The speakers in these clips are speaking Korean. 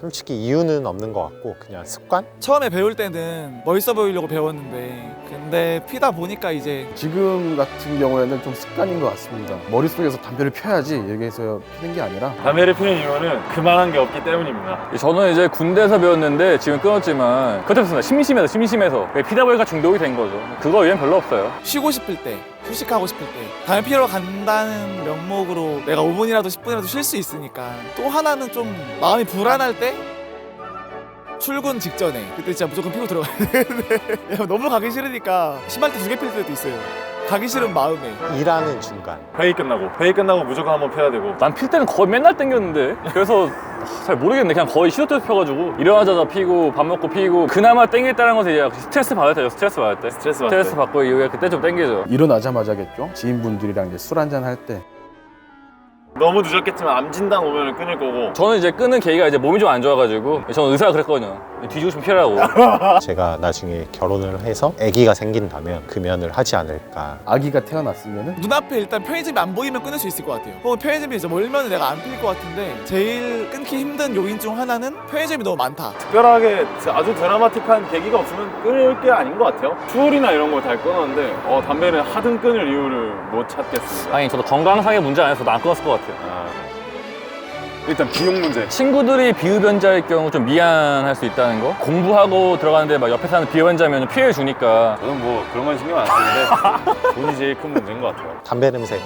솔직히 이유는 없는 것 같고 그냥 습관? 처음에 배울 때는 멋있어 보이려고 배웠는데 근데 피다 보니까 이제 지금 같은 경우에는 좀 습관인 것 같습니다. 머릿속에서 담배를 펴야지 여기에서 피는 게 아니라 담배를 피는 이유는 그만한 게 없기 때문입니다. 저는 이제 군대에서 배웠는데 지금 끊었지만 그때부터 심심해서 심심해서 피다 보니까 중독이 된 거죠. 그거 외엔 별로 없어요. 쉬고 싶을 때 휴식하고 싶을 때. 담배 피러 간다는 명목으로 내가 5분이라도 10분이라도 쉴 수 있으니까 또 하나는 좀 마음이 불안할 때 출근 직전에. 그때 진짜 무조건 피고 들어가야 되는데 야, 너무 가기 싫으니까 신발대 두개 필 때도 있어요. 가기 싫은 마음에. 일하는 중간. 회의 끝나고. 회의 끝나고 무조건 한번 펴야 되고. 난 필 때는 거의 맨날 땡겼는데. 그래서 아, 잘 모르겠네. 그냥 거의 시도 때 펴가지고 일어나자마자 피고 밥 먹고 피고 그나마 땡겼다는 것은 이제 스트레스 받을 때죠. 스트레스 받을 때. 스트레스 받을 스트레스 때. 받고 이후에 그때 좀 땡기죠 일어나자마자겠죠. 지인분들이랑 이제 술 한잔 할 때. 너무 늦었겠지만 암 진단 오면 끊을 거고. 저는 이제 끊은 계기가 이제 몸이 좀 안 좋아가지고 저는 의사가 그랬거든요 뒤지고 싶으면 피라고 제가 나중에 결혼을 해서 아기가 생긴다면 금연을 하지 않을까 아기가 태어났으면은 눈앞에 일단 편의점이 안 보이면 끊을 수 있을 것 같아요 혹은 편의점이 이제 멀면 내가 안 필 것 같은데 제일 끊기 힘든 요인 중 하나는 편의점이 너무 많다 특별하게 아주 드라마틱한 계기가 없으면 끊을 게 아닌 것 같아요. 술이나 이런 걸다 끊었는데 어, 담배는 하등 끊을 이유를 못 찾겠습니다. 아니 저도 건강상의 문제 아니어서 나안 끊었을 것 같아요 아. 일단 비용 문제. 친구들이 비흡연자일 경우 좀 미안할 수 있다는 거 공부하고 들어가는데 막 옆에 사는 비흡연자면 피해 주니까 저는 뭐 그런 건 신경 안 쓰는데 돈이 제일 큰 문제인 것 같아요. 담배 냄새가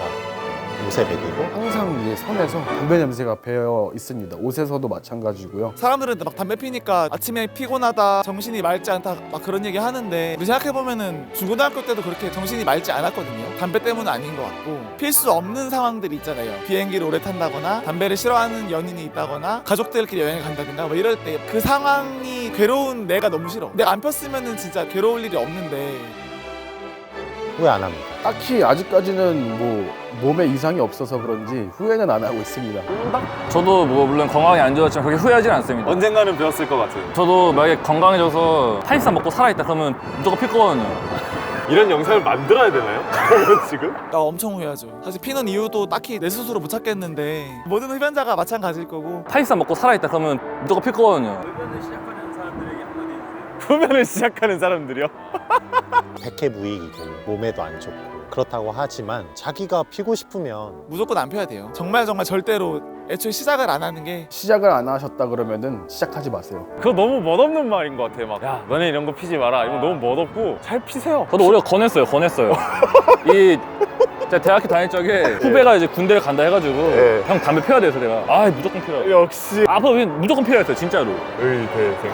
옷에 배기고 항상 이제 선에서 담배 냄새가 배어 있습니다. 옷에서도 마찬가지고요. 사람들은 막 담배 피니까 아침에 피곤하다 정신이 맑지 않다 막 그런 얘기 하는데 생각해 보면은 중고등학교 때도 그렇게 정신이 맑지 않았거든요 담배 때문은 아닌 것 같고 필수 없는 상황들이 있잖아요 비행기를 오래 탄다거나 담배를 싫어하는 연인이 있다거나 가족들끼리 여행을 간다든가 뭐 이럴 때 그 상황이 괴로운 내가 너무 싫어 내가 안 폈으면은 진짜 괴로울 일이 없는데 후회 안 합니다 딱히 아직까지는 뭐 몸에 이상이 없어서 그런지 후회는 안 하고 있습니다. 저도 뭐 물론 건강이 안 좋았지만 그렇게 후회하진 않습니다 언젠가는 배웠을 것 같은. 저도 만약에 건강해져서 타이산 먹고 살아있다 그러면 무조건 필 거거든요 이런 영상을 만들어야 되나요? 지금? 나 엄청 후회하죠 사실 피는 이유도 딱히 내 스스로 못 찾겠는데 모든 흡연자가 마찬가지일 거고 타이산 먹고 살아있다 그러면 무조건 필 거거든요 흡연을 시작하는 사람들이요? 백해무익이고 몸에도 안 좋고 그렇다고 하지만 자기가 피고 싶으면 무조건 안 펴야 돼요 정말 정말 절대로 애초에 시작을 안 하는 게 시작을 안 하셨다 그러면은 시작하지 마세요. 그거 너무 멋없는 말인 것 같아. 막, 야, 너네 이런 거 피지 마라. 이거 너무 멋없고 잘 피세요. 저도 오히려 권했어요 권했어요 이 제가 대학교 다닐 적에 후배가 이제 군대를 간다 해가지고 네. 형 담배 피워야 돼서 내가 아 무조건 피라고 역시 앞으로 그냥 무조건 피워야 돼 진짜로 의대생.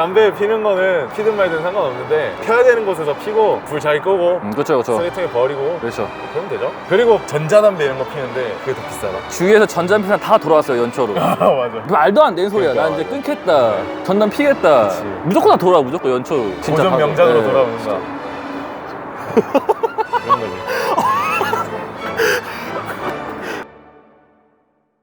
담배 피는 거는 피든 말든 상관없는데 펴야 되는 곳에서 피고 불 잘 끄고 음, 그렇죠 그렇죠 쓰레기통에 버리고 그렇죠 그러면 되죠. 그리고 전자담배 이런 거 피는데 그게 더 비싸다. 주위에서 전자피상 다 돌아왔어요 연초로 아 맞아. 말도 안 되는 소리야 그러니까, 나 이제 끊겠다 전담 피겠다 그치. 무조건 다 돌아 무조건 연초로 진짜 고전 다- 명작으로 네. 돌아오는 거야.